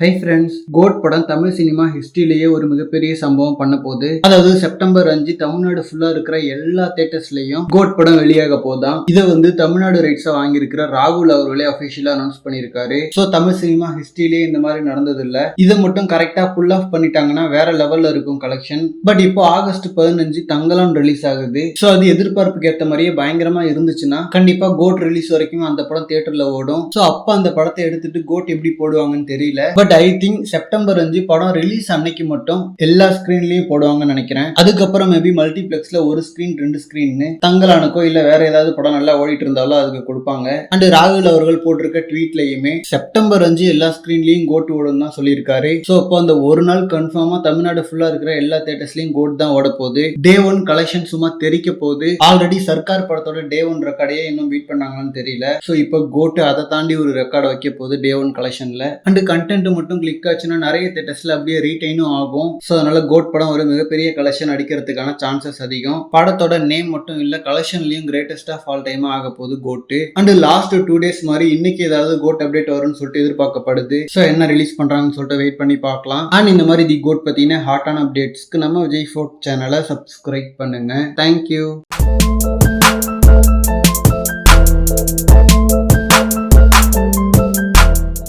Hi friends code படம் Tamil cinema ஹிஸ்ட்ரியிலேயே ஒரு மிகப்பெரிய சம்பவம் பண்ண போகுது. அதாவது செப்டம்பர் அஞ்சு தமிழ்நாடு ஃபுல்லா இருக்கிற எல்லா தேட்டர்ஸ்லயும் கோட் படம் வெளியாக போதான் இதை வந்து தமிழ்நாடு ரைட்ஸா வாங்கியிருக்கிற ராகுல் அவர்களே அபிஷியலா அனௌன்ஸ் பண்ணியிருக்காரு. ஸோ தமிழ் சினிமா ஹிஸ்டரியிலேயே இந்த மாதிரி நடந்தது இல்ல இதை மட்டும் கரெக்டா புல் ஆஃப் பண்ணிட்டாங்கன்னா வேற லெவல்ல இருக்கும் கலெக்ஷன் பட் இப்போ ஆகஸ்ட் பதினஞ்சு தங்கலாம் ரிலீஸ் ஆகுது. ஸோ அது எதிர்பார்ப்புக்கு ஏற்ற மாதிரியே பயங்கரமா இருந்துச்சுன்னா கண்டிப்பா கோட் ரிலீஸ் வரைக்கும் அந்த படம் தியேட்டர்ல ஓடும். ஸோ அப்போ அந்த படத்தை எடுத்துட்டு கோட் எப்படி போடுவாங்கன்னு தெரியல. பட் ஐ திங்க் செப்டம்பர் அஞ்சு படம் ரிலீஸ் அன்னைக்கு மட்டும் எல்லா ஸ்கிரீன்லயும் போடுவாங்கன்னு நினைக்கிறேன். அதுக்கப்புறம் மேபி மல்டிபிளெக்ஸ்ல ஒரு ஸ்கிரீன் ரெண்டு ஸ்கிரீன் தங்கலானுக்கோ இல்ல வேற ஏதாவது படம் நல்லா ஓடிட்டு இருந்தாலும் அதுக்கு கொடுப்பாங்க. அண்ட் ராகுல் அவர்கள் போட்டிருக்க ட்வீட்லயுமே செப்டம்பர் அஞ்சு எல்லா ஸ்கிரீன்லயும் கோட் ஓடும் தான் சொல்லியிருக்காரு. ஸோ அப்போ அந்த ஒரு நாள் கன்ஃபார்மா தமிழ்நாடு ஃபுல்லா இருக்கிற எல்லா தேட்டர்ஸ்லயும் கோட் தான் ஓட போகுது. டே ஒன் கலெக்ஷன் சும்மா தெரிக்க போகுது. ஆல்ரெடி சர்க்கார் படத்தோட டே ஒன் ரெக்கார்டையே இன்னும் பீட் பண்ணாங்கன்னு தெரியல. ஸோ இப்போ கோட்டு அதை தாண்டி ஒரு ரெக்கார்டை வைக்க போகுது டே ஒன் கலெக்ஷன்ல அண்ட் கண்டென்ட் மட்டும் கிளிக் ஆச்சுன்னா நிறைய தேட்டர்ஸ்ல அப்படியே ரீடைனும் ஆகும். ஸோ அதனால கோட் படம் ஒரு மிகப்பெரிய கலெக்ஷன் அடிக்கிறதுக்கான சான்சஸ் அதிகம். படத்தோட நேம் மட்டும் இல்ல கலெக்ஷன்லயும் கிரேட்டஸ்ட் ஆஃப் ஆல் டைம் ஆக போகுது goat and last two days மாதிரி இன்னைக்கு ஏதாவது கோட் அப்டேட் வரும்னு சொல்லிட்டு எதிர்பார்க்கப்படுது. ஸோ என்ன ரிலீஸ் பண்றாங்கன்னு சொல்லிட்டு வெயிட் பண்ணி பார்க்கலாம். அண்ட் இந்த மாதிரி தி கோட் பார்த்தீங்கன்னா ஹாட்டான அப்டேட்ஸ்க்கு நம்ம விஜய் ஃபோர்ட் சேனலை சப்ஸ்கிரைப் பண்ணுங்க. Thank you